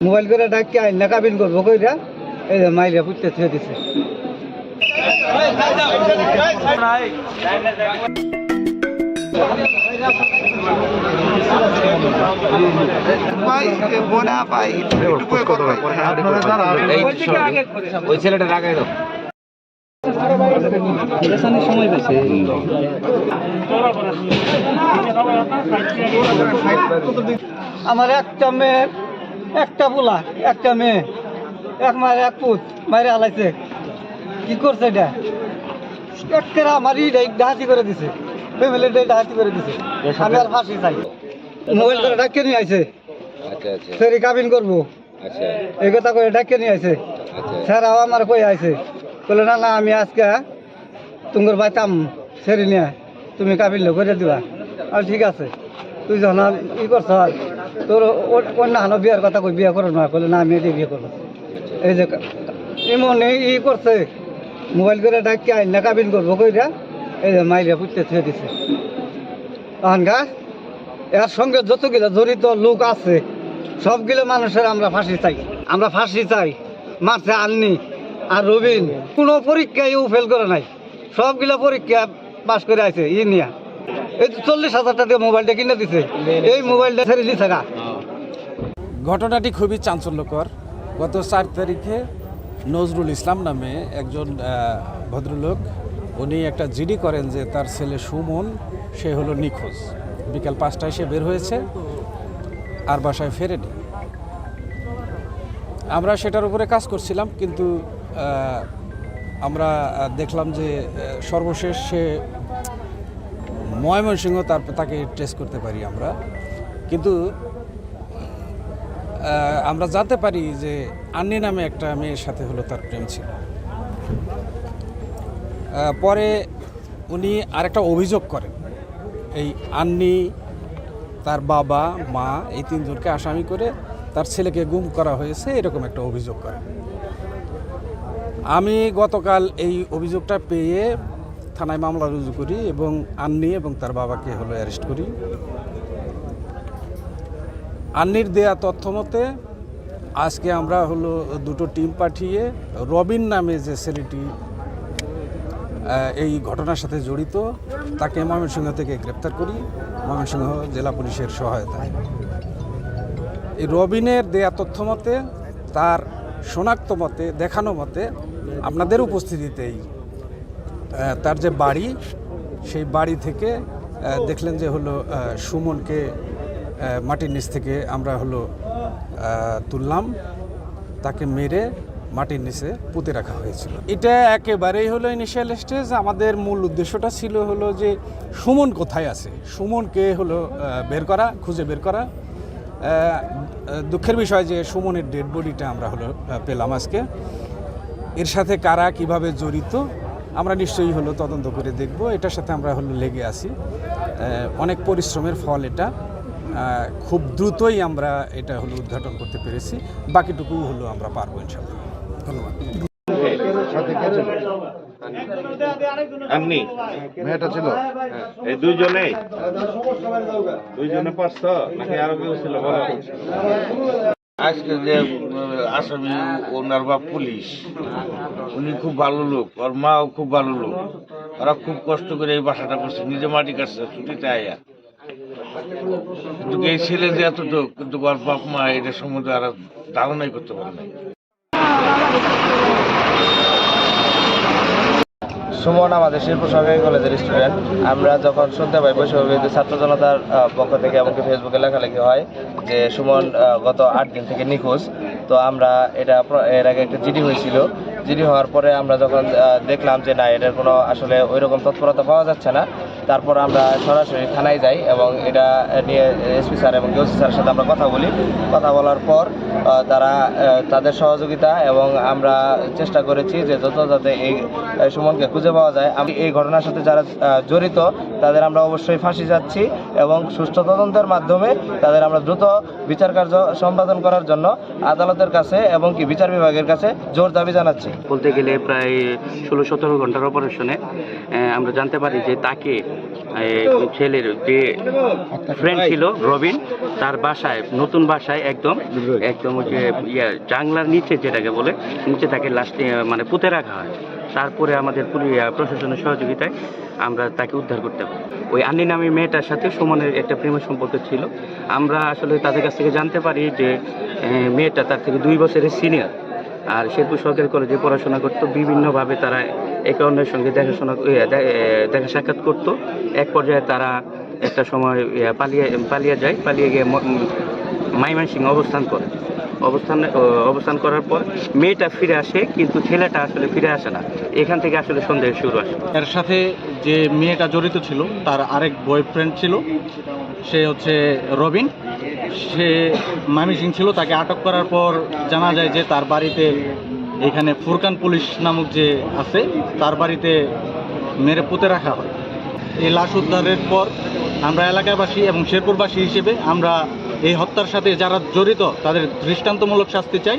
Mobile করে ডাকি আইন না কাবিন করব কইরা এই যে মাইরা পুঁততে ছুঁয়ে দিছে। ওই ছেলেটা রাখাই দাও। সময় পেয়েছে আমার একটা মেয়ে একটা পোলা একটা মেয়ে এক মায়ের এক পুত মায়ের হালাইছে। কি করছে এটা? একেরা আমার ডাহাতি করে দিছে। ফ্যামিলি ডাহাতি করে দিছে। আমি আর ফাঁসি চাই। মোবাইল করে ডাকিয়ে নিয়ে আইছে। আচ্ছা আচ্ছা। সেরি কাবিন করব। আচ্ছা। এই কথা করে ডাকিয়ে নিয়ে আইছে। আচ্ছা। স্যার আমার কই আইছে। বলে না না আমি আজকে তোমার বাইতাম সেরি নিয়ে তুমি কাবিল করে দিবা। আর ঠিক আছে তুই যখন ই করছ তোর অন্য হানো বিয়ার কথা কই, বিয়ে করো না বলে না, আমি এটি বিয়ে করব। এই যে এমন ই করছে, মোবাইল করে ডাকি আইন না, কাবিন করব, কইরা, এই যে মাইরা পুঁততে ছুঁয়ে দিছে। তখন গা, এর সঙ্গে যতগুলো জড়িত লোক আছে, সবগুলো মানুষের আমরা ফাঁসি চাই। আমরা ফাঁসি চাই, মারছে আননি আর রবিন। কোনো পরীক্ষায় ও ফেল করে নাই। সবগুলো পরীক্ষা পাস করে আছে ই নিয়া। এই চল্লিশ হাজার টাকা মোবাইলটা কিনে দিছে। এই মোবাইলটা ছেড়ে দিছে গা ঘটনাটি খুবই চাঞ্চল্যকর। গত চার তারিখে নজরুল ইসলাম নামে একজন ভদ্রলোক উনি একটা জিডি করেন যে তার ছেলে সুমন সে হলো নিখোঁজ। বিকাল পাঁচটায় সে বের হয়েছে আর বাসায় ফেরেনি। আমরা সেটার উপরে কাজ করছিলাম কিন্তু আমরা দেখলাম যে সর্বশেষ সে ময়মনসিংহ তার তাকে ট্রেস করতে পারি আমরা। কিন্তু আমরা জানতে পারি যে আন্নি নামে একটা মেয়ের সাথে হলো তার প্রেম ছিল। পরে উনি আরেকটা অভিযোগ করেন, এই আন্নি, তার বাবা, মা, এই তিনজনকে আসামি করে তার ছেলেকে গুম করা হয়েছে এরকম একটা অভিযোগ করেন। আমি গতকাল এই অভিযোগটা পেয়ে থানায় মামলা রুজু করি এবং আন্নি এবং তার বাবাকে হলো অ্যারেস্ট করি। আন্নির দেয়া তথ্য মতে, আজকে আমরা হলো দুটো টিম পাঠিয়ে রবিন নামে যে ছেলেটি এই ঘটনার সাথে জড়িত, তাকে ময়মনসিংহ থেকে গ্রেপ্তার করি। ময়মনসিংহ জেলা পুলিশের সহায়তায়। এই রবিনের দেয়া তথ্য মতে, তার শনাক্ত মতে, দেখানো মতে, আপনাদের উপস্থিতিতেই তার যে বাড়ি, সেই বাড়ি থেকে দেখলেন যে হলো সুমনকে মাটির নিচ থেকে আমরা হলো তুললাম। তাকে মেরে মাটির নিচে পুঁতে রাখা হয়েছিল। এটা একেবারেই হলো ইনিশিয়াল স্টেজ আমাদের মূল উদ্দেশ্যটা ছিল হলো যে, সুমন কোথায় আছে? সুমনকে হলো বের করা, খুঁজে বের করা। দুঃখের বিষয় যে, সুমনের ডেড বডিটা আমরা হলো পেলাম আজকে। এর সাথে কারা কীভাবে জড়িত আমরা নিশ্চয়ই হলো তদন্ত করে দেখব। এটার সাথে আমরা হলো লেগে আছি। অনেক পরিশ্রমের ফল এটা। খুব দ্রুতই আমরা এটা হলো উদ্ঘাটন করতে পেরেছি। বাকিটুকু হলো আমরা পারব ইনশাল্লাহ ধন্যবাদ। আপনি মেয়েটা ছিল। এই দুইজনে? দুইজনে পারছ নাকি আরও কেউ ছিল? বলো। আজকে যে আসামি ওনার বাপ পুলিশ, উনি খুব ভালো লোক, ওর মাও খুব ভালো লোক। ওরা খুব কষ্ট করে এই বাসাটা করছে, নিজে মাটি কাটছে ছুটিতে আয়া কিন্তু এই ছেলে যে এতটুক, কিন্তু ওর বাপ মা এটা সম্বন্ধে আর ধারণাই করতে পারে না। সুমন আমাদের শিল্প সরকারি কলেজের স্টুডেন্ট আমরা যখন শুনতে পাই বৈষম্যবিরোধী ছাত্র জনতার পক্ষ থেকে এমনকি ফেসবুকে লেখালেখি হয় যে সুমন গত আট দিন থেকে নিখোঁজ। তো আমরা এটা এর আগে একটা জিডি হয়েছিল। জিডি হওয়ার পরে আমরা যখন দেখলাম যে না, এটার কোনো আসলে ওই রকম তৎপরতা পাওয়া যাচ্ছে না তারপর আমরা সরাসরি থানায় যাই এবং এটা নিয়ে এসপি স্যার এবং ওসি স্যারের সাথে আমরা কথা বলি। কথা বলার পর তারা তাদের সহযোগিতা এবং আমরা চেষ্টা করেছি যে যত যাতে এই সুমনকে খুঁজে পাওয়া যায়। আমি এই ঘটনার সাথে যারা জড়িত, তাদের আমরা অবশ্যই ফাঁসি যাচ্ছি এবং সুষ্ঠু তদন্তের মাধ্যমে তাদের আমরা দ্রুত বিচার কার্য সম্পাদন করার জন্য আদালতের কাছে এবং কি বিচার বিভাগের কাছে জোর দাবি জানাচ্ছি। বলতে গেলে প্রায় ষোলো সতেরো ঘণ্টার অপারেশনে আমরা জানতে পারি যে তাকে ছেলের যে ফ্রেন্ড ছিল রবিন, তার বাসায়, নতুন বাসায় একদম একদম যে ইয়া জাংলার নিচে যেটাকে বলে, নিচে তাকে লাস্ট মানে পুঁতে রাখা হয়। তারপরে আমাদের প্রশাসনের সহযোগিতায় আমরা তাকে উদ্ধার করতে পারি। ওই আন্নি নামী মেয়েটার সাথে সুমনের একটা প্রেমের সম্পর্ক ছিল। আমরা আসলে তাদের কাছ থেকে জানতে পারি যে মেয়েটা তার থেকে দুই বছরের সিনিয়র আর শেরপুর সরকারি কলেজে পড়াশোনা করতো। বিভিন্নভাবে তারা একে অন্যের সঙ্গে দেখাশোনা দেখা সাক্ষাৎ করতো। এক পর্যায়ে তারা একটা সময় পালিয়ে পালিয়ে যায়, পালিয়ে গিয়ে মাইমানসিং অবস্থান করে। অবস্থান অবস্থান করার পর মেয়েটা ফিরে আসে, কিন্তু ছেলেটা আসলে ফিরে আসে না। এখান থেকে আসলে সন্দেহ শুরু আসে। এর সাথে যে মেয়েটা জড়িত ছিল, তার আরেক বয়ফ্রেন্ড ছিল। সে হচ্ছে রবিন। সে মামিসিং ছিল, তাকে আটক করার পর জানা যায় যে তার বাড়িতে এখানে ফুরকান পুলিশ নামক যে আছে, তার বাড়িতে মেরে পুঁতে রাখা হয়। এই লাশ উদ্ধারের পর আমরা এলাকাবাসী এবং শেরপুরবাসী হিসেবে আমরা এই হত্যার সাথে যারা জড়িত, তাদের দৃষ্টান্তমূলক শাস্তি চাই।